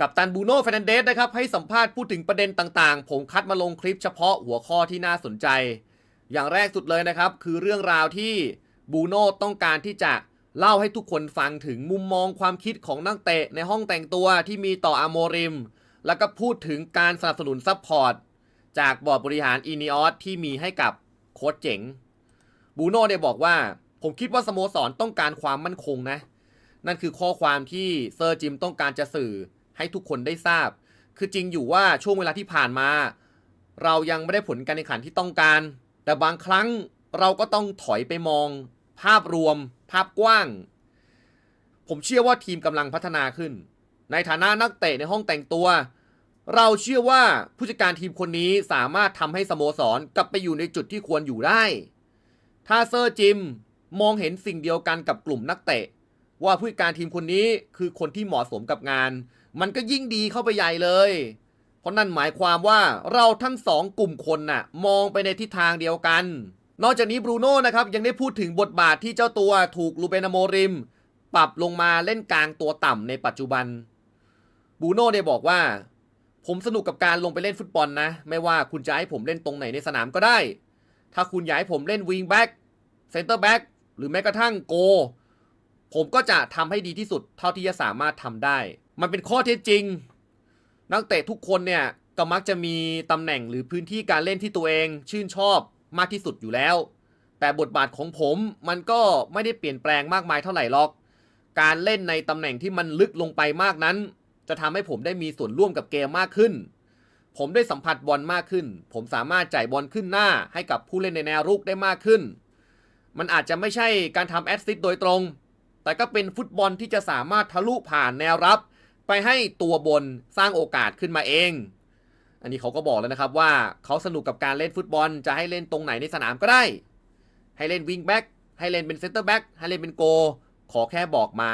กับตันบูโน่เฟรนันเดสนะครับให้สัมภาษณ์พูดถึงประเด็นต่างๆ ผมคัดมาลงคลิปเฉพาะหัวข้อที่น่าสนใจ อย่างแรกสุดเลยนะครับ คือเรื่องราวที่บูโน่ต้องการที่จะเล่าให้ทุกคนฟังถึงมุมมองความคิดของนักเตะในห้องแต่งตัวที่มีต่ออาโมริม แล้วก็พูดถึงการสนับสนุนซัพพอร์ตจากบอร์ดบริหารอีนิออสที่มีให้กับโค้ชเจ๋งบูโน่ได้บอกว่า ผมคิดว่าสโมสรต้องการความมั่นคงนะ นั่นคือข้อความที่เซอร์จิมต้องการจะสื่อ ให้ทุกคนได้ทราบ คือจริงอยู่ว่าช่วงเวลาที่ผ่านมา เรายังไม่ได้ผลการแข่งขันที่ต้องการ แต่บางครั้งเราก็ต้องถอยไปมอง ภาพรวม ภาพกว้าง ผมเชื่อว่าทีมกำลังพัฒนาขึ้น ในฐานะนักเตะในห้องแต่งตัว เราเชื่อว่าผู้จัดการทีมคนนี้สามารถทำให้สโมสรกลับไปอยู่ในจุดที่ควรอยู่ได้ ถ้าเซอร์จิมมองเห็นสิ่งเดียวกันกับกลุ่มนักเตะ ว่าผู้จัดการทีมคนนี้คือคนที่เหมาะสมกับงาน มันก็ยิ่งดีเข้าไปใหญ่เลย เพราะนั่นหมายความว่าเราทั้งสองกลุ่มคนน่ะ มองไปในทิศทางเดียวกัน นอกจากนี้บรูโน่นะครับยังได้พูดถึงบทบาทที่เจ้าตัวถูกลูเบนโมริม ปรับลงมาเล่นกลางตัวต่ำในปัจจุบันบรูโน่ได้บอกว่า ผมสนุกกับการลงไปเล่นฟุตบอลนะ ไม่ว่าคุณจะให้ผมเล่นตรงไหนในสนามก็ได้ ถ้าคุณอยากให้ผมเล่นวิงแบ็กเซนเตอร์แบ็กหรือแม้กระทั่งโก ผมก็จะทำให้ดีที่สุดเท่าที่จะสามารถทำได้ มันเป็นข้อเท็จจริง นักเตะทุกคนเนี่ยก็มักจะมีตำแหน่งหรือพื้นที่การเล่นที่ตัวเองชื่นชอบมากที่สุดอยู่แล้ว แต่บทบาทของผมมันก็ไม่ได้เปลี่ยนแปลงมากมายเท่าไหร่หรอก การเล่นในตำแหน่งที่มันลึกลงไปมากนั้น จะทำให้ผมได้มีส่วนร่วมกับเกมมากขึ้น ผมได้สัมผัสบอลมากขึ้น ผมสามารถจ่ายบอลขึ้นหน้าให้กับผู้เล่นในแนวรุกได้มากขึ้น มันอาจจะไม่ใช่การทำแอสซิสต์โดยตรง แต่ก็เป็นฟุตบอลที่จะสามารถทะลุผ่านแนวรับ ไปให้ตัวบนสร้างโอกาสขึ้นมาเอง อันนี้เขาก็บอกแล้วนะครับว่าเขาสนุกกับการเล่นฟุตบอล จะให้เล่นตรงไหนในสนามก็ได้ ให้เล่นวิงแบ็กให้เล่นเป็นเซนเตอร์แบ็กให้เล่นเป็นโก ขอแค่บอกมา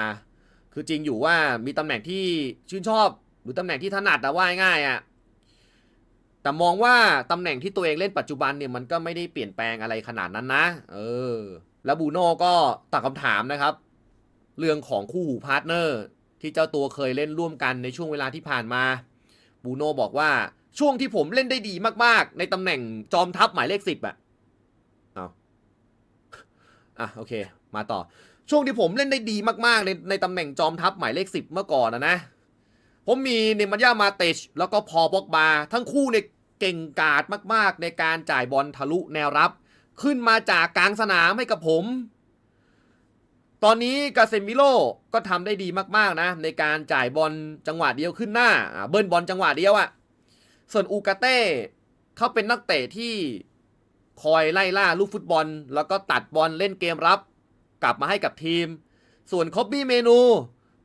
คือจริงอยู่ว่ามีตำแหน่งที่ชื่นชอบ หรือตำแหน่งที่ถนัดแต่ว่าง่ายอะ่ะแต่มองว่าตำแหน่งที่ตัวเองเล่นปัจจุบันเนี่ยมันก็ไม่ได้เปลี่ยนแปลงอะไรขนาดนั้นนะ เออ แล้วบูโน่ก็ตอบคำถามนะครับ เรื่องของคู่หูพาร์ทเนอร์ ที่เจ้าตัวเคยเล่นร่วมกันในช่วงเวลาที่ผ่านมาบูโน่บอกว่าช่วงที่ผมเล่นได้ดีมากๆ ในตำแหน่งจอมทัพหมายเลขสิบอะเอาอะโอเค มาต่อ ช่วงที่ผมเล่นได้ดีมากๆในในตำแหน่งจอมทัพหมายเลขสิบเมื่อก่อนนะนะ ผมมีเนมันยามาเตชแล้วก็พอบอกบา ทั้งคู่เนี่ยเก่งกาจมากๆ ในการจ่ายบอลทะลุแนวรับ ขึ้นมาจากกลางสนามให้กับผม ตอนนี้กาเซมิโลก็ทำได้ดีมากๆนะ ในการจ่ายบอลจังหวะเดียวขึ้นหน้า เบิ้ลบอลจังหวะเดียวอะ่ะส่วนอูกาเต้เขาเป็นนักเตะที่คอยไล่ล่าลูกฟุตบอล แล้วก็ตัดบอลเล่นเกมรับ กลับมาให้กับทีม ส่วนคอบบี้เมนู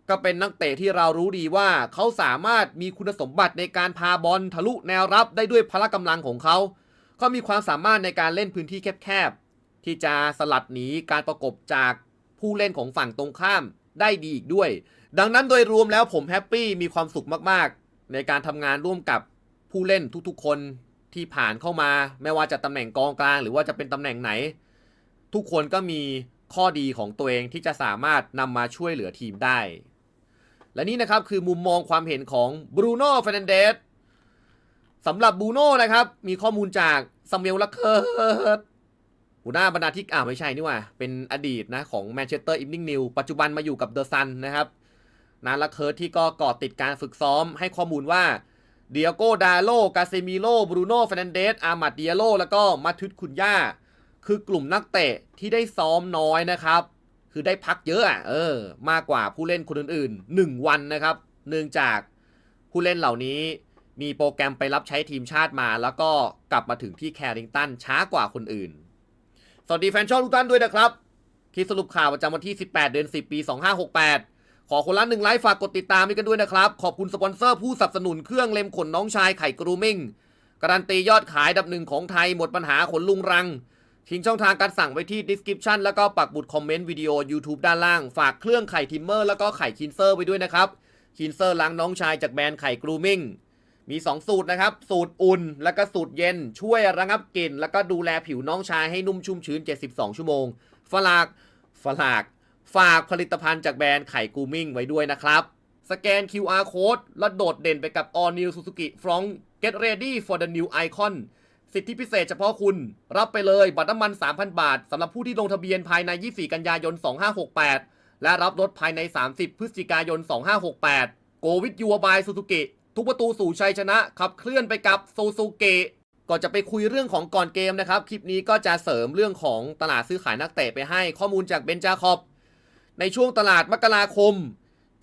ก็เป็นนักเตะที่เรารู้ดีว่าเขาสามารถมีคุณสมบัติในการพาบอลทะลุแนวรับได้ด้วยพละกำลังของเขาเขามีความสามารถในการเล่นพื้นที่แคบๆที่จะสลัดหนีการประกบจาก ผู้เล่นของฝั่งตรงข้ามได้ดีอีกด้วย ดังนั้นโดยรวมแล้วผมแฮปปี้มีความสุขมากๆ ในการทำงานร่วมกับผู้เล่นทุกๆ คนที่ผ่านเข้ามา ไม่ว่าจะตำแหน่งกองกลาง หรือว่าจะเป็นตำแหน่งไหน ทุกคนก็มีข้อดีของตัวเองที่จะสามารถนำมาช่วยเหลือทีมได้ และนี่นะครับคือมุมมองความเห็นของบรูโน่เฟรนันเดสสำหรับบรูโน่นะครับ มีข้อมูลจากซามูเอลลักเคิร์ หัวหน้าบรรณาธิการอ่าไม่ใช่นี่หว่า เป็นอดีตนะของแมนเชสเตอร์อิฟนิงนิวปัจจุบันมาอยู่กับเดอะซันนะครับนาลักเคิร์ดที่ก็เกาะติดการฝึกซ้อมให้ข้อมูลว่าเดียโกดาโลกาเซมิโลบรูโน่เฟรนันเดสอามัดเดียโลแล้วก็มาทุตคุนย่า คือกลุ่มนักเตะที่ได้ซ้อมน้อยนะครับ คือได้พักเยอะอะเออ มากกว่าผู้เล่นคนอื่นๆ 1 วันนะครับ เนื่องจากผู้เล่นเหล่านี้มีโปรแกรมไปรับใช้ทีมชาติมา แล้วก็กลับมาถึงที่แคริงตันช้ากว่าคนอื่น สวัสดีแฟนช่องทุกท่านด้วยนะครับคลิปสรุปข่าวประจำวันที่ 18 เดือน 10 ปี 2568 ขอคนละหนึ่งไลค์ฝากกดติดตามให้กันด้วยนะครับ ขอบคุณสปอนเซอร์ผู้สนับสนุนเครื่องเล็มขนน้องชายไข่กรูมิ่งการันตียอดขายดับหนึ่งของไทยหมดปัญหาขนลุงรัง ทิ้งช่องทางการสั่งไว้ที่ description แล้วก็ปักบุดคอมเมนต์วิดีโอ YouTube ด้านล่าง ฝากเครื่องไข่ทิมเมอร์แล้วก็ไข่คินเซอร์ไว้ด้วยนะครับคินเซอร์ล้างน้องชายจากแบรนด์ไข่กรูมิ่ง มี 2 สูตรนะครับ สูตรอุ่น แล้วก็สูตรเย็น ช่วยระงับกลิ่น แล้วก็ดูแลผิวน้องชายให้นุ่มชุ่มชื้น 72 ชั่วโมง ฝลากฝลาก ฝากผลิตภัณฑ์จากแบรนด์ไข่กูมิ่งไว้ด้วยนะครับ สแกน QR code แล้วโดดเด่นไปกับ All New Suzuki Front Get ready for the new icon สิทธิพิเศษเฉพาะคุณ รับไปเลยบัตรน้ำมัน 3,000 บาทสำหรับผู้ที่ลงทะเบียนภายใน 24 กันยายน 2568 และรับรถภายใน 30 พฤศจิกายน 2568 Go with your by Suzuki ทุกประตูสู่ชัยชนะขับเคลื่อนไปกับ Suzuki ก่อนจะไปคุยเรื่องของก่อนเกมนะครับ คลิปนี้ก็จะเสริมเรื่องของตลาดซื้อขายนักเตะไปให้ข้อมูลจากเบนจาคอบ ในช่วงตลาดมกราคม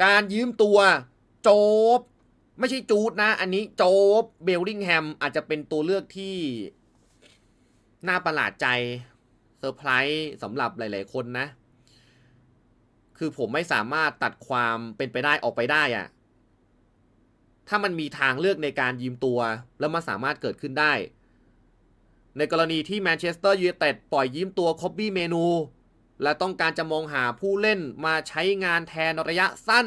การยืมตัวโจบ ไม่ใช่จูดนะ อันนี้โจบเบลลิงแฮมอาจจะเป็นตัวเลือกที่ น่าประหลาดใจเซอร์ไพรส์สำหรับหลาย ๆ คนนะ คือผมไม่สามารถตัดความเป็นไปได้ออกไปได้อะ ถ้ามันมีทางเลือกในการยืมตัว แล้วมันสามารถเกิดขึ้นได้ ในกรณีที่แมนเชสเตอร์ยูไนเต็ดปล่อยยืมตัวคอบบี้เมนู และต้องการจะมองหาผู้เล่นมาใช้งานแทนระยะสั้น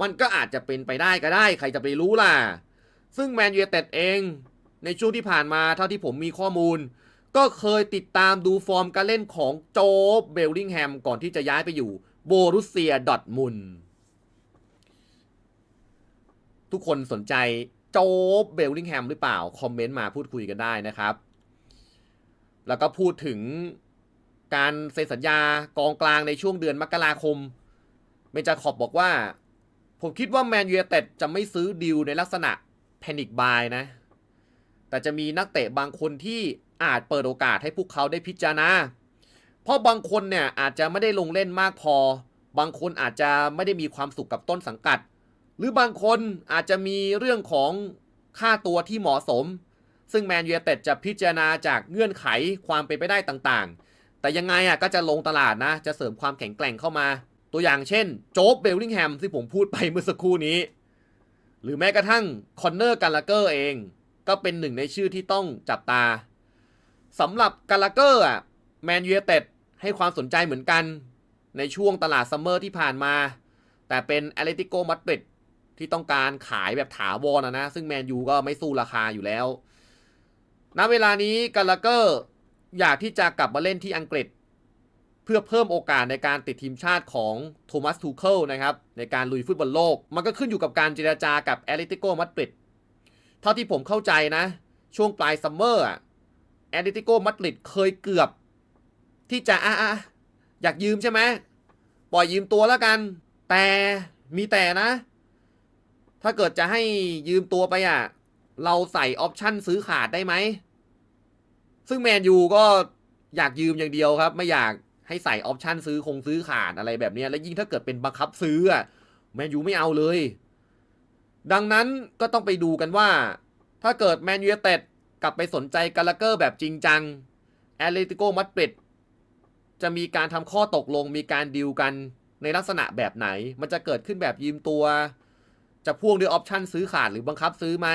มันก็อาจจะเป็นไปได้ก็ได้ ใครจะไปรู้ล่ะ ซึ่งแมนยูไนเต็ดเอง ในช่วงที่ผ่านมาเท่าที่ผมมีข้อมูล ก็เคยติดตามดูฟอร์มการเล่นของโจบเบลลิงแฮมก่อนที่จะย้ายไปอยู่โบรุสเซียดอทมุนด์ ทุกคนสนใจโจ๊บเบลลิงแฮมหรือเปล่า คอมเมนต์มาพูดคุยกันได้นะครับ แล้วก็พูดถึงการเซ็นสัญญากองกลางในช่วงเดือนมกราคม เมจาขอบบอกว่า ผมคิดว่าแมนยูเต็ดจะไม่ซื้อดีลในลักษณะแพนิคบายนะ แต่จะมีนักเตะบางคนที่อาจเปิดโอกาสให้พวกเขาได้พิจารณา เพราะบางคนเนี่ยอาจจะไม่ได้ลงเล่นมากพอ บางคนอาจจะไม่ได้มีความสุขกับต้นสังกัด หรือบางคนอาจจะมีเรื่องของค่าตัวที่เหมาะสม ซึ่งแมนยูเต็ดจะพิจารณาจากเงื่อนไขความเป็นไปได้ต่างๆ แต่ยังไงอะก็จะลงตลาดนะ จะเสริมความแข็งแกร่งเข้ามา ตัวอย่างเช่น โจ๊บเบลลิงแฮมที่ผมพูดไปเมื่อสักครู่นี้ หรือแม้กระทั่งคอนเนอร์กาลาเกอร์เอง ก็เป็นหนึ่งในชื่อที่ต้องจับตาสำหรับกาลาเกอร์อะแมนยูเต็ดให้ความสนใจเหมือนกันในช่วงตลาดซัมเมอร์ที่ผ่านมา แต่เป็นแอตเลติโกมาดริด ที่ต้องการขายแบบถาวรนะนะ ซึ่งแมนยูก็ไม่สู้ราคาอยู่แล้ว ณ เวลานี้กาลาเกอร์อยากที่จะกลับมาเล่นที่อังกฤษ เพื่อเพิ่มโอกาสในการติดทีมชาติของโทมัสทูเคิลนะครับ ในการลุยฟุตบอลโลก มันก็ขึ้นอยู่กับการเจรจากับแอตเลติโกมาดริดเท่าที่ผมเข้าใจนะ ช่วงปลายซัมเมอร์แอตเลติโกมาดริดเคยเกือบ ที่จะอะอะอยากยืมใช่ไหมปล่อยยืมตัวแล้วกัน แต่มีแต่นะ ถ้าเกิดจะให้ยืมตัวไปอะ เราใส่ออปชั่นซื้อขาดได้ไหม ซึ่งแมนยูก็อยากยืมอย่างเดียวครับ ไม่อยากให้ใส่ออปชั่นซื้อคงซื้อขาดอะไรแบบนี้และยิ่งถ้าเกิดเป็นบังคับซื้ออะแมนยูไม่เอาเลย ดังนั้นก็ต้องไปดูกันว่า ถ้าเกิดแมนยูเต็ดกลับไปสนใจกาลาเกอร์แบบจริงจังแอตเลติโกมาดริดจะมีการทำข้อตกลงมีการดีลกันในลักษณะแบบไหน มันจะเกิดขึ้นแบบยืมตัว จะพ่วงด้วยออปชันซื้อขาดหรือบังคับซื้อไหม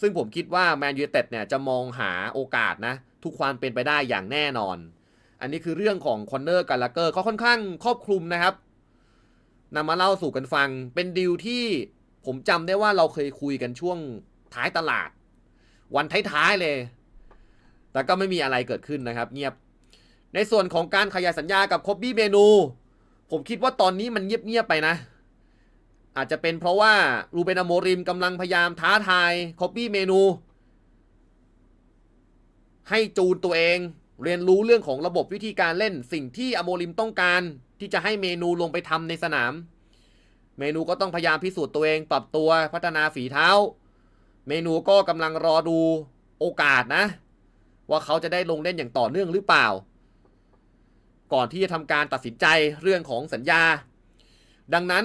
ซึ่งผมคิดว่าแมนยูเต็ดเนี่ยจะมองหาโอกาสนะ ทุกความเป็นไปได้อย่างแน่นอน อันนี้คือเรื่องของคอนเนอร์กาลาเกอร์เขาค่อนข้างครอบคลุมนะครับนำมาเล่าสู่กันฟัง เป็นดีลที่ผมจำได้ว่าเราเคยคุยกันช่วงท้ายตลาด วันท้ายๆเลย แต่ก็ไม่มีอะไรเกิดขึ้นนะครับ เงียบ ในส่วนของการขยายสัญญากับคอบบี้เมนู ผมคิดว่าตอนนี้มันเงียบๆไปนะ อาจจะเป็นเพราะว่ารูเบนอโมริมกำลังพยายามท้าทายคอบบี้เมนู ให้จูนตัวเอง เรียนรู้เรื่องของระบบวิธีการเล่น สิ่งที่อโมริมต้องการที่จะให้เมนูลงไปทำในสนาม เมนูก็ต้องพยายามพิสูจน์ตัวเอง ปรับตัวพัฒนาฝีเท้า เมนูก็กำลังรอดูโอกาสนะ ว่าเขาจะได้ลงเล่นอย่างต่อเนื่องหรือเปล่า ก่อนที่จะทำการตัดสินใจเรื่องของสัญญา ดังนั้น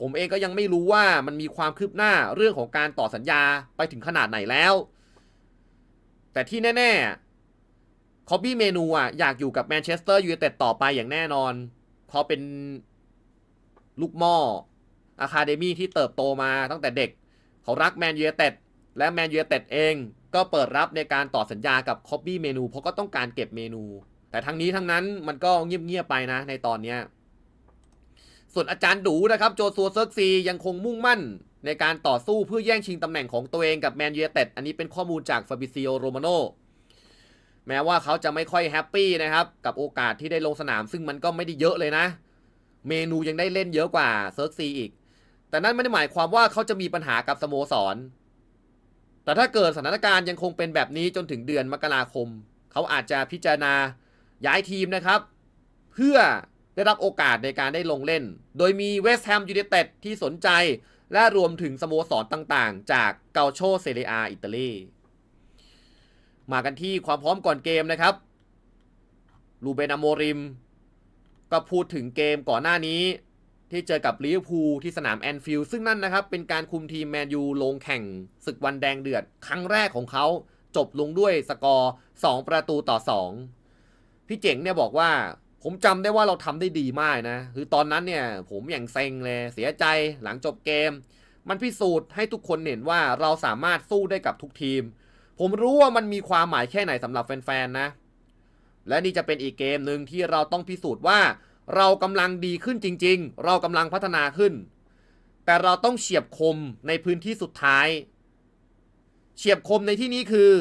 ผมเองก็ยังไม่รู้ว่ามันมีความคืบหน้าเรื่องของการต่อสัญญาไปถึงขนาดไหนแล้ว แต่ที่แน่ๆคอบบี้เมนูอะอยากอยู่กับแมนเชสเตอร์ยูไนเต็ดต่อไปอย่างแน่นอนเพราเป็นลูกหม้ออะคาเดมี่ที่เติบโตมาตั้งแต่เด็ก เขารักแมนยูไนเต็ดและแมนยูไนเต็ดเองก็เปิดรับในการต่อสัญญากับคอบบี้เมนูเพราะก็ต้องการเก็บเมนู แต่ทั้งนี้ทั้งนั้นมันก็เงียบๆไปนะในตอนเนี้ย ส่วนอาจารย์ดูนะครับโจซัวเซิร์กซียังคงมุ่งมั่น ในการต่อสู้เพื่อแย่งชิงตำแหน่งของตัวเองกับแมนยูเต็ดอันนี้เป็นข้อมูลจากฟาบิซิโอโรมาโนแม้ว่าเขาจะไม่ค่อยแฮปปี้นะครับกับโอกาสที่ได้ลงสนาม ซึ่งมันก็ไม่ได้เยอะเลยนะ เมนูยังได้เล่นเยอะกว่าเซิร์กซีอีก แต่นั่นไม่ได้หมายความว่าเขาจะมีปัญหากับสโมสร แต่ถ้าเกิดสถานการณ์ยังคงเป็นแบบนี้จนถึงเดือนมกราคม เขาอาจจะพิจารณาย้ายทีมนะครับ เพื่อ ได้รับโอกาสในการได้ลงเล่น โดยมีเวสต์แฮมยูไนเต็ดที่สนใจ และรวมถึงสโมสรต่างๆ จากเกาโชเซเรียอิตาลีมากันที่ความพร้อมก่อนเกมนะครับลูเบนอโมริม ก็พูดถึงเกมก่อนหน้านี้ ที่เจอกับลิเวอร์พูลที่สนามแอนฟิลด์ซึ่งนั่นนะครับ เป็นการคุมทีมแมนยูลงแข่งศึกวันแดงเดือด ครั้งแรกของเขาจบลงด้วยสกอร์ 2 ประตูต่อ 2 พี่เจ๋งเนี่ยบอกว่า ผมจำได้ว่าเราทำได้ดีมากนะ คือตอนนั้นเนี่ย ผมอย่างเซ็งเลยเสียใจหลังจบเกม มันพิสูจน์ให้ทุกคนเห็นว่าเราสามารถสู้ได้กับทุกทีม ผมรู้ว่ามันมีความหมายแค่ไหนสำหรับแฟนๆนะ และนี่จะเป็นอีกเกมหนึ่งที่เราต้องพิสูจน์ว่า เรากำลังดีขึ้นจริง ๆ เรากำลังพัฒนาขึ้น แต่เราต้องเฉียบคมในพื้นที่สุดท้าย เฉียบคมในที่นี้คือ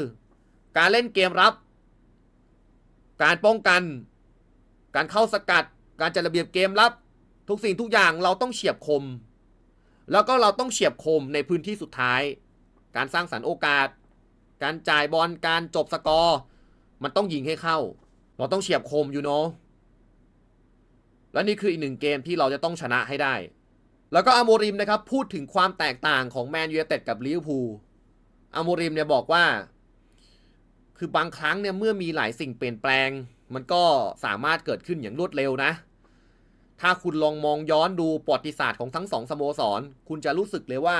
การเล่นเกมรับ การป้องกัน การเข้าสกัด การจัดระเบียบเกมรับ ทุกสิ่งทุกอย่างเราต้องเฉียบคม แล้วก็เราต้องเฉียบคมในพื้นที่สุดท้าย การสร้างสรรค์โอกาส การจ่ายบอล การจบสกอร์ มันต้องยิงให้เข้า เราต้องเฉียบคมอยู่เนาะและนี่คืออีกหนึ่งเกมที่เราจะต้องชนะให้ได้ แล้วก็อโมริมนะครับพูดถึงความแตกต่างของแมนยูเต็ดกับลิเวอร์พูลอโมริมเนี่ยบอกว่า คือบางครั้งเนี่ยเมื่อมีหลายสิ่งเปลี่ยนแปลง มันก็สามารถเกิดขึ้นอย่างรวดเร็วนะ ถ้าคุณลองมองย้อนดูประวัติศาสตร์ของทั้งสองสโมสร คุณจะรู้สึกเลยว่า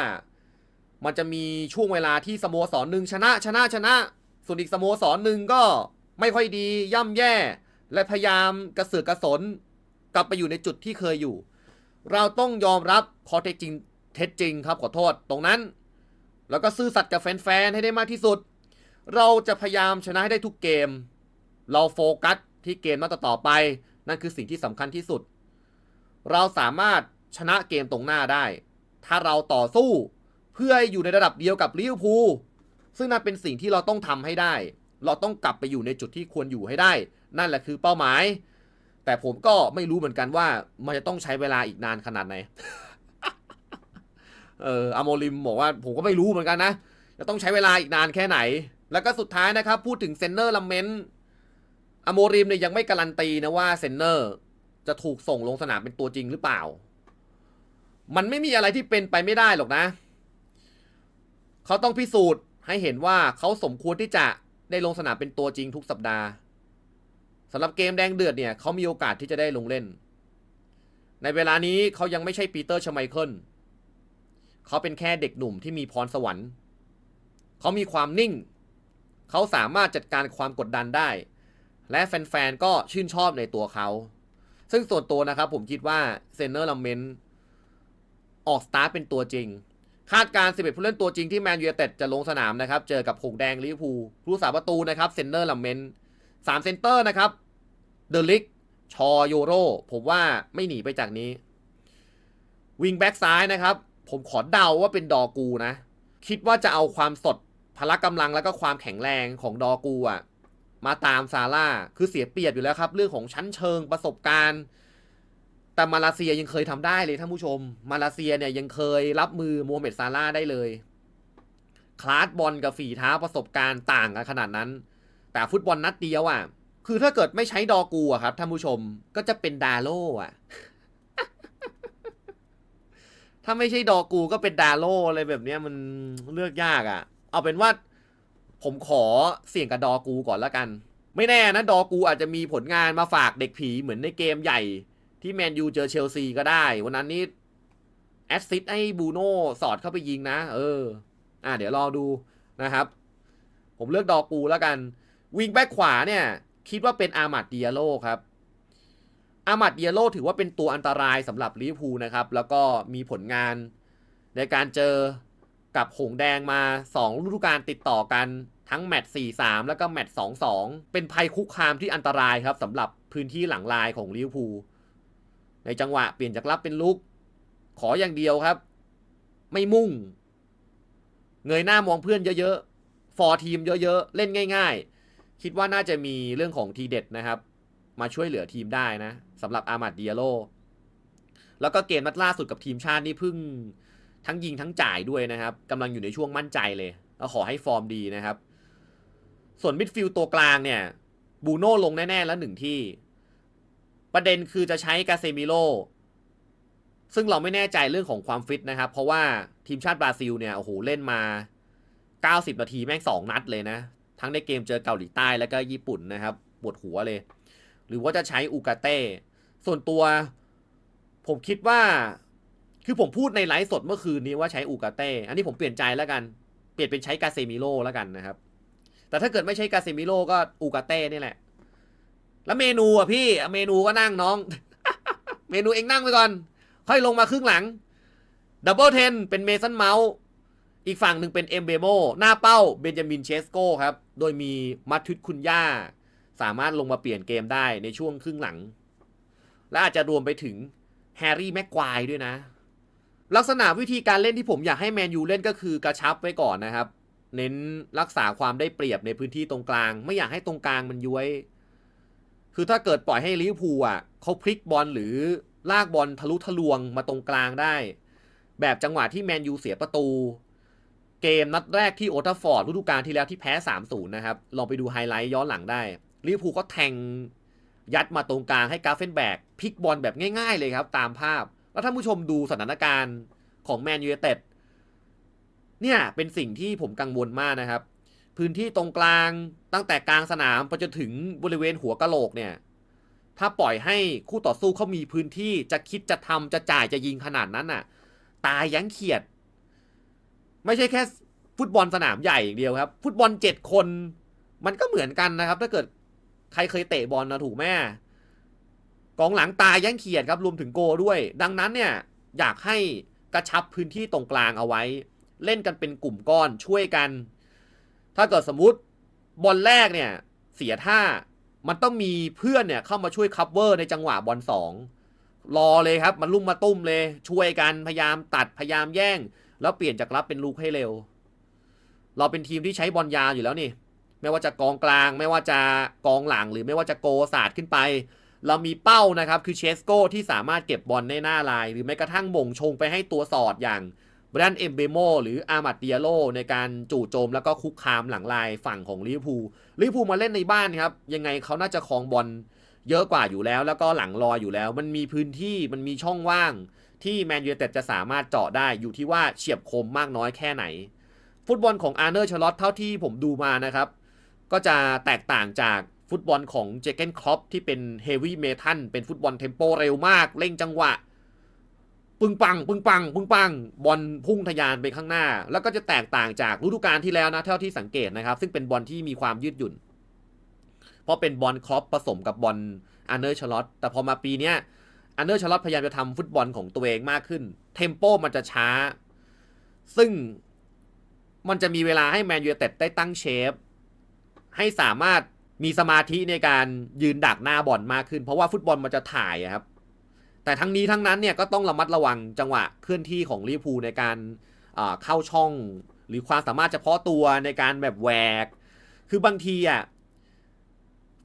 มันจะมีช่วงเวลาที่สโมสรหนึ่งชนะชนะชนะ ส่วนอีกสโมสรหนึ่งก็ไม่ค่อยดีย่ำแย่ และพยายามกระเสือกกระสน กลับไปอยู่ในจุดที่เคยอยู่ เราต้องยอมรับข้อเท็จจริงเท็จจริงครับขอโทษตรงนั้น แล้วก็ซื่อสัตย์กับแฟนๆให้ได้มากที่สุด เราจะพยายามชนะให้ได้ทุกเกม เราโฟกัสที่เกมนัดต่อไป นั่นคือสิ่งที่สำคัญที่สุด เราสามารถชนะเกมตรงหน้าได้ ถ้าเราต่อสู้เพื่ออยู่ในระดับเดียวกับลิเวอร์พูลซึ่งนั่นเป็นสิ่งที่เราต้องทำให้ได้ เราต้องกลับไปอยู่ในจุดที่ควรอยู่ให้ได้ นั่นแหละคือเป้าหมาย แต่ผมก็ไม่รู้เหมือนกันว่ามันจะต้องใช้เวลาอีกนานขนาดไหนเอออโมริมบอกว่าผมก็ไม่รู้เหมือนกันนะ จะต้องใช้เวลาอีกนานแค่ไหน แล้วก็สุดท้ายนะครับ พูดถึงเซนเนอร์ลัมเมนต์ อโมริมเนี่ยยังไม่การันตีนะว่าเซนเนอร์จะถูกส่งลงสนามเป็นตัวจริงหรือเปล่า มันไม่มีอะไรที่เป็นไปไม่ได้หรอกนะ เขาต้องพิสูจน์ให้เห็นว่าเขาสมควรที่จะได้ลงสนามเป็นตัวจริงทุกสัปดาห์สำหรับเกมแดงเดือดเนี่ยเขามีโอกาสที่จะได้ลงเล่น ในเวลานี้เขายังไม่ใช่ปีเตอร์ชไมเคิลเขาเป็นแค่เด็กหนุ่มที่มีพรสวรรค์ เขามีความนิ่ง เขาสามารถจัดการความกดดันได้ และแฟนๆ ก็ชื่นชอบในตัวเขา ซึ่งส่วนตัวนะครับผมคิดว่าเซนเนอร์ลัมเมนออกสตาร์ทเป็นตัวจริง คาดการณ์11ผู้เล่นตัวจริงที่แมนยูเต็ดจะลงสนามนะครับ เจอกับหงแดงลิเวอร์พูลผู้สาประตูนะครับเซนเนอร์ลัมเมนสามเซนเตอร์นะครับเดลิกชอโยโรผมว่าไม่หนีไปจากนี้ วิงแบ็กซ้ายนะครับ ผมขอเดาว่าเป็นดอกูนะ คิดว่าจะเอาความสดพละกำลังแล้วก็ความแข็งแรงของดอกูอะ มาตามซาร่าคือเสียเปรียบอยู่แล้วครับ เรื่องของชั้นเชิงประสบการณ์ แต่มาเลเซียยังเคยทำได้เลยท่านผู้ชม มาเลเซียเนี่ยยังเคยรับมือโมฮัมเหม็ดซาร่าได้เลย คลาสบอลกับฝีเท้าประสบการณ์ต่างกันขนาดนั้น แต่ฟุตบอลนัดเดียวอะ คือถ้าเกิดไม่ใช้ดอกูอะครับท่านผู้ชมก็จะเป็นดาโลอะถ้าไม่ใช่ดอกูก็เป็นดาโลอะไรแบบเนี้ยมันเลือกยากอะ่ะ เอาเป็นว่า ผมขอเสี่ยงกับดอกูก่อนละกัน ไม่แน่นะดอกูอาจจะมีผลงานมาฝากเด็กผีเหมือนในเกมใหญ่ที่แมนยูเจอเชลซีก็ได้ วันนั้นนี่แอสซิสต์ให้บูโน่สอดเข้าไปยิงนะ เออ อะเดี๋ยวรอดูนะครับ ผมเลือกดอกูแล้วกันวิงแบ็กขวาเนี่ย คิดว่าเป็นอามัดเดียโลครับ อามัดเดียโลถือว่าเป็นตัวอันตรายสำหรับลิเวอร์พูลนะครับ แล้วก็มีผลงานในการเจอกับหงแดงมา 2 ฤดูกาลติดต่อกัน ทั้งแมตช์4-3 แล้วก็แมตช์2-2 เป็นภัยคุกคามที่อันตรายครับสำหรับพื้นที่หลังลายของลิเวอร์พูลในจังหวะเปลี่ยนจากรับเป็นลุก ขออย่างเดียวครับ ไม่มุ่ง เงยหน้ามองเพื่อนเยอะๆฟอร์ทีมเยอะๆ เล่นง่าย ๆ คิดว่าน่าจะมีเรื่องของทีเด็ดนะครับ มาช่วยเหลือทีมได้นะสำหรับอามัดเดียโลแล้วก็เกมนัดล่าสุดกับทีมชาตินี่เพิ่งทั้งยิงทั้งจ่ายด้วยนะครับกำลังอยู่ในช่วงมั่นใจเลยก็ขอให้ฟอร์มดีนะครับ ส่วนมิดฟิลด์ตัวกลางเนี่ยบูโน่ลงแน่ ๆ แล้วหนึ่งที่ ประเด็นคือจะใช้กาเซมิโลซึ่งเราไม่แน่ใจเรื่องของความฟิตนะครับ เพราะว่าทีมชาติบราซิลเนี่ยโอ้โหเล่นมา 90 นาทีแม่งสองนัดเลยนะ ทั้งในเกมเจอเกาหลีใต้แล้วก็ญี่ปุ่นนะครับปวดหัวเลย หรือว่าจะใช้อูกาเต้ส่วนตัวผมคิดว่า คือผมพูดในไลฟ์สดเมื่อคืนนี้ว่าใช้อูกาเต้ อันนี้ผมเปลี่ยนใจแล้วกัน เปลี่ยนเป็นใช้กาเซมิโลแล้วกันนะครับ แต่ถ้าเกิดไม่ใช้กาเซมิโลก็อูกาเต้นี่แหละ แล้วเมนูอะพี่เมนูก็นั่งน้อง เมนูเองนั่งไปก่อน ค่อยลงมาครึ่งหลังดับเบิลเทนเป็นเมสันเมาส์อีกฝั่งหนึ่งเป็นเอ็มเบโมหน้าเป้าเบนจามินเชสโกครับ โดยมีมัตทุตคุณย่า สามารถลงมาเปลี่ยนเกมได้ในช่วงครึ่งหลัง และอาจจะรวมไปถึงแฮร์รี่แม็กควายด้วยนะ ลักษณะวิธีการเล่นที่ผมอยากให้แมนยูเล่นก็คือกระชับไว้ก่อนนะครับ เน้นรักษาความได้เปรียบในพื้นที่ตรงกลาง ไม่อยากให้ตรงกลางมันย้วย คือถ้าเกิดปล่อยให้ลิเวอร์พูลอะเขาพลิกบอลหรือลากบอลทะลุทะลวงมาตรงกลางได้ แบบจังหวะที่แมนยูเสียประตู เกมนัดแรกที่โอทัฟฟอร์ดฤดูกาลที่แล้วที่แพ้ 3-0 นะครับ ลองไปดูไฮไลท์ย้อนหลังได้ลิเวอร์พูลก็แทงยัดมาตรงกลางให้กาเฟนแบกพลิกบอลแบบง่าย ๆ เลยครับ ตามภาพ แล้วท่านผู้ชมดูสถานการณ์ของแมนยูเต็ด เนี่ยเป็นสิ่งที่ผมกังวลมากนะครับ พื้นที่ตรงกลางตั้งแต่กลางสนามไปจนถึงบริเวณหัวกะโหลกเนี่ย ถ้าปล่อยให้คู่ต่อสู้เขามีพื้นที่จะคิดจะทำจะจ่ายจะยิงขนาดนั้นน่ะ ตายยั้งเขียด ไม่ใช่แค่ฟุตบอลสนามใหญ่อย่างเดียวครับ ฟุตบอลเจ็ดคน มันก็เหมือนกันนะครับ ถ้าเกิดใครเคยเตะบอลนะถูกแม่กองหลังตายยั้งเขียดครับรวมถึงโกด้วย ดังนั้นเนี่ยอยากให้กระชับพื้นที่ตรงกลางเอาไว้ เล่นกันเป็นกลุ่มก้อนช่วยกัน ถ้าเกิดสมมุติบอลแรกเนี่ย เสียท่ามันต้องมีเพื่อนเนี่ยเข้ามาช่วยคัฟเวอร์ในจังหวะบอลสองรอเลยครับ มันลุ่มมาตุ้มเลย ช่วยกันพยายามตัดพยายามแย่ง แล้วเปลี่ยนจากรับเป็นลูกให้เร็ว เราเป็นทีมที่ใช้บอลยาวอยู่แล้วนี่ ไม่ว่าจะกองกลาง ไม่ว่าจะกองหลังหรือไม่ว่าจะโกศาสตร์ขึ้นไป เรามีเป้านะครับคือเชสโก้ที่สามารถเก็บบอลในหน้าลาย หรือแม้กระทั่งบ่งชงไปให้ตัวสอดอย่าง บรันเอมเบโมหรืออามัดเดียโลในการจู่โจมแล้วก็คุกคามหลังลายฝั่งของลิเวอร์พูลลิเวอร์พูลมาเล่นในบ้านครับ ยังไงเขาน่าจะครองบอลเยอะกว่าอยู่แล้ว แล้วก็หลังรออยู่แล้ว มันมีพื้นที่มันมีช่องว่าง ที่แมนยูเต็ดจะสามารถเจาะได้อยู่ที่ว่าเฉียบคมมากน้อยแค่ไหน ฟุตบอลของอาร์เนอร์ชลอตเท่าที่ผมดูมานะครับ ก็จะแตกต่างจากฟุตบอลของเจเกนครอปที่เป็นเฮฟวี่เมทัลเป็นฟุตบอลเทมโปเร็วมากเร่งจังหวะ ปึงปัง ปึงปัง ปึงปัง บอลพุ่งทะยานไปข้างหน้า แล้วก็จะแตกต่างจากฤดูกาลที่แล้วนะเท่าที่สังเกตนะครับ ซึ่งเป็นบอลที่มีความยืดหยุ่น เพราะเป็นบอลครอปผสมกับบอลอาร์เนอร์ชลอตแต่พอมาปีนี้อาร์เนอร์ชลอตพยายามจะทำฟุตบอลของตัวเองมากขึ้น เทมโปมันจะช้า ซึ่งมันจะมีเวลาให้แมนยูเต็ดได้ตั้งเชฟ ให้สามารถมีสมาธิในการยืนดักหน้าบอลมากขึ้น เพราะว่าฟุตบอลมันจะถ่ายครับ แต่ทั้งนี้ทั้งนั้นเนี่ยก็ต้องระมัดระวังจังหวะเคลื่อนที่ของลิเวอร์พูลในการเข้าช่อง หรือความสามารถเฉพาะตัวในการแบบแหวก คือบางทีอะ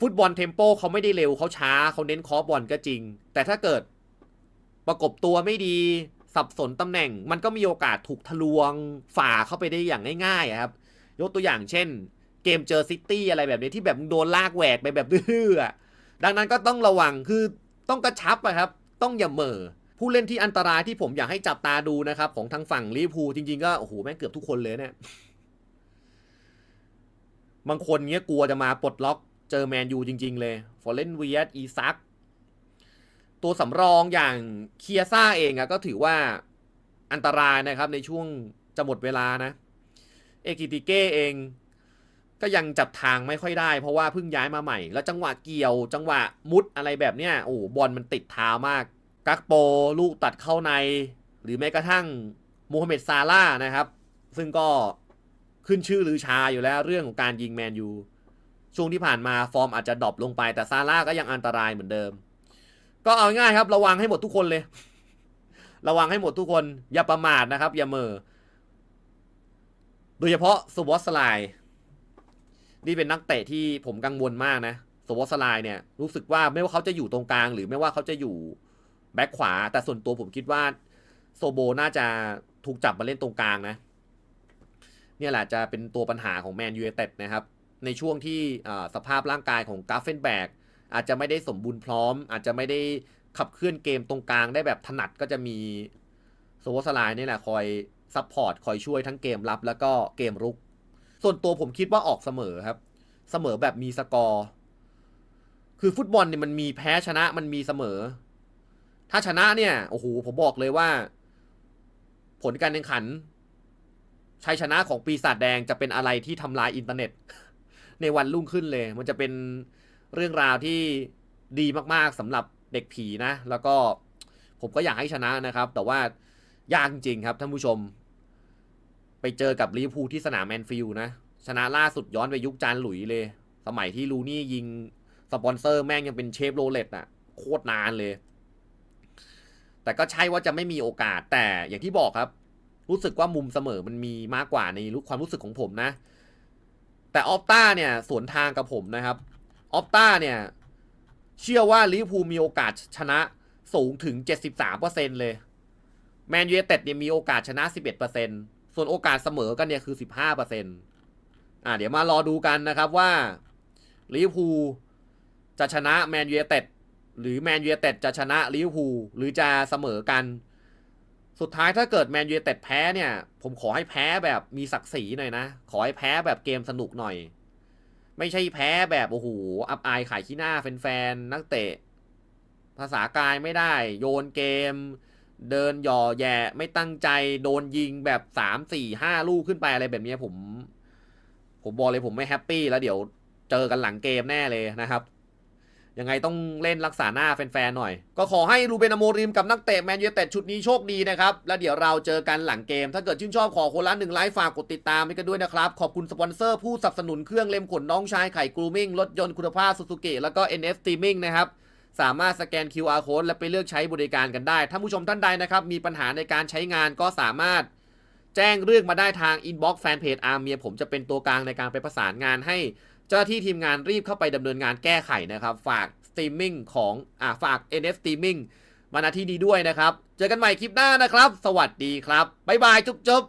ฟุตบอลเทมโปเขาไม่ได้เร็วเขาช้าเขาเน้นคอร์บอลก็จริง แต่ถ้าเกิดประกบตัวไม่ดีสับสนตำแหน่ง มันก็มีโอกาสถูกทะลวงฝ่าเข้าไปได้อย่างง่ายๆครับ ยกตัวอย่างเช่น เกมเจอซิตี้อะไรแบบนี้ที่แบบโดนลากแหวกไปแบบดื้อดังนั้นก็ต้องระวังคือต้องกระชับอะครับ ต้องอย่าเมอผู้เล่นที่อันตรายที่ผมอยากให้จับตาดูนะครับ ของทางฝั่งลิเวอร์พูลจริงๆก็โอ้โหแม่งเกือบทุกคนเลยเนี่ยบางคนเงี้ยกลัวจะมาปลดล็อกเจอแมนยูจริง ๆ เลยฟอร์เรนเวียอีซักตัวสำรองอย่างเคียซ่าเองอะก็ถือว่าอันตรายนะครับในช่วงจะหมดเวลานะ เอกิติเก้เอง ก็ยังจับทางไม่ค่อยได้ เพราะว่าเพิ่งย้ายมาใหม่ แล้วจังหวะเกี่ยวจังหวะมุดอะไรแบบเนี้ยโอ้บอลมันติดเท้ามาก กักโปลูกตัดเข้าใน หรือแม้กระทั่งโมฮัมเหม็ดซาร่านะครับ ซึ่งก็ขึ้นชื่อลือชาอยู่แล้วเรื่องของการยิงแมนยูช่วงที่ผ่านมาฟอร์มอาจจะดรอปลงไป แต่ซาร่าก็ยังอันตรายเหมือนเดิม ก็เอาง่ายครับ ระวังให้หมดทุกคนเลย ระวังให้หมดทุกคน อย่าประมาทนะครับ อย่าเมอโดยเฉพาะสวอตสไลน์ นี่เป็นนักเตะที่ผมกังวลมากนะสวอสไลน์เนี่ยรู้สึกว่าไม่ว่าเขาจะอยู่ตรงกลาง หรือไม่ว่าเขาจะอยู่แบ็คขวา แต่ส่วนตัวผมคิดว่าโซโบน่าจะถูกจับมาเล่นตรงกลางนะ เนี่ยแหละจะเป็นตัวปัญหาของแมนยูไนเต็ดนะครับ ในช่วงที่สภาพร่างกายของกราฟเฟนแบกอาจจะไม่ได้สมบูรณ์พร้อม อาจจะไม่ได้ขับเคลื่อนเกมตรงกลางได้แบบถนัดก็จะมีโซวสลายนี่แหละคอยซัพพอร์ตคอยช่วยทั้งเกมรับแล้วก็เกมรุก ส่วนตัวผมคิดว่าออกเสมอครับ เสมอแบบมีสกอร์ คือฟุตบอลเนี่ยมันมีแพ้ชนะมันมีเสมอ ถ้าชนะเนี่ยโอ้โหผมบอกเลยว่า ผลการแข่งขันชัยชนะของปีศาจแดงจะเป็นอะไรที่ทำลายอินเทอร์เน็ต ในวันรุ่งขึ้นเลย มันจะเป็นเรื่องราวที่ดีมากๆสำหรับเด็กผีนะ แล้วก็ผมก็อยากให้ชนะนะครับ แต่ว่ายากจริงครับท่านผู้ชม ไปเจอกับลิเวอร์พูลที่สนามแมนฟิลด์นะ ชนะล่าสุดย้อนไปยุคจานหลุยเลย สมัยที่ลูนี่ยิงสปอนเซอร์แม่งยังเป็นเชฟโรเลตอะโคตรนานเลย แต่ก็ใช่ว่าจะไม่มีโอกาสแต่อย่างที่บอกครับ รู้สึกว่ามุมเสมอมันมีมากกว่าในความรู้สึกของผมนะ แต่ออฟต้าเนี่ยสวนทางกับผมนะครับออฟต้าเนี่ย เชื่อว่าลิเวอร์พูลมีโอกาสชนะสูงถึง 73%เลยแมนยูเต็ดเนี่ยมีโอกาสชนะ 11% ส่วนโอกาสเสมอกันเนี่ยคือ 15%อ่าเดี๋ยวมารอดูกันนะครับว่าลิเวอร์พูลจะชนะแมนยูเต็ดหรือแมนยูเต็ดจะชนะลิเวอร์พูลหรือจะเสมอกัน สุดท้ายถ้าเกิดแมนยูเต็ดแพ้เนี่ย ผมขอให้แพ้แบบมีศักดิ์ศรีหน่อยนะ ขอให้แพ้แบบเกมสนุกหน่อย ไม่ใช่แพ้แบบโอ้โหอับอายขายขี้หน้าแฟนๆนักเตะ ภาษากายไม่ได้ โยนเกม เดินหย่อแย่ไม่ตั้งใจโดนยิงแบบสามสี่ห้าลูกขึ้นไปอะไรแบบนี้ผม ผมบอกเลยผมไม่แฮปปี้แล้วเดี๋ยวเจอกันหลังเกมแน่เลยนะครับยังไงต้องเล่นรักษาหน้าแฟนๆหน่อย ก็ขอให้รูเบนอโมริมกับนักเตะแมนยูเต็ดชุดนี้โชคดีนะครับ แล้วเดี๋ยวเราเจอกันหลังเกม ถ้าเกิดชื่นชอบขอคนละหนึ่งไลค์ฝากกดติดตามให้กันด้วยนะครับ ขอบคุณสปอนเซอร์ผู้สนับสนุนเครื่องเล็มขนน้องชายไข่กรูมิ่งรถยนต์คุณภาพซูซูกิแล้วก็ NF Streaming นะครับ สามารถสแกน QR code และไปเลือกใช้บริการกันได้ถ้าผู้ชมท่านใดนะครับมีปัญหาในการใช้งานก็สามารถแจ้งเรื่องมาได้ทาง Inbox Fanpage อาร์เมียผมจะเป็นตัวกลางในการไปประสานงานให้ เจ้าหน้าที่ทีมงานรีบเข้าไปดำเนินงานแก้ไขนะครับ ฝากสตรีมมิ่งของอ่าฝาก NF Streaming มาณที่นี้ด้วยนะครับ เจอกันใหม่คลิปหน้านะครับ สวัสดีครับ บ๊ายบาย จุ๊บจุ๊บ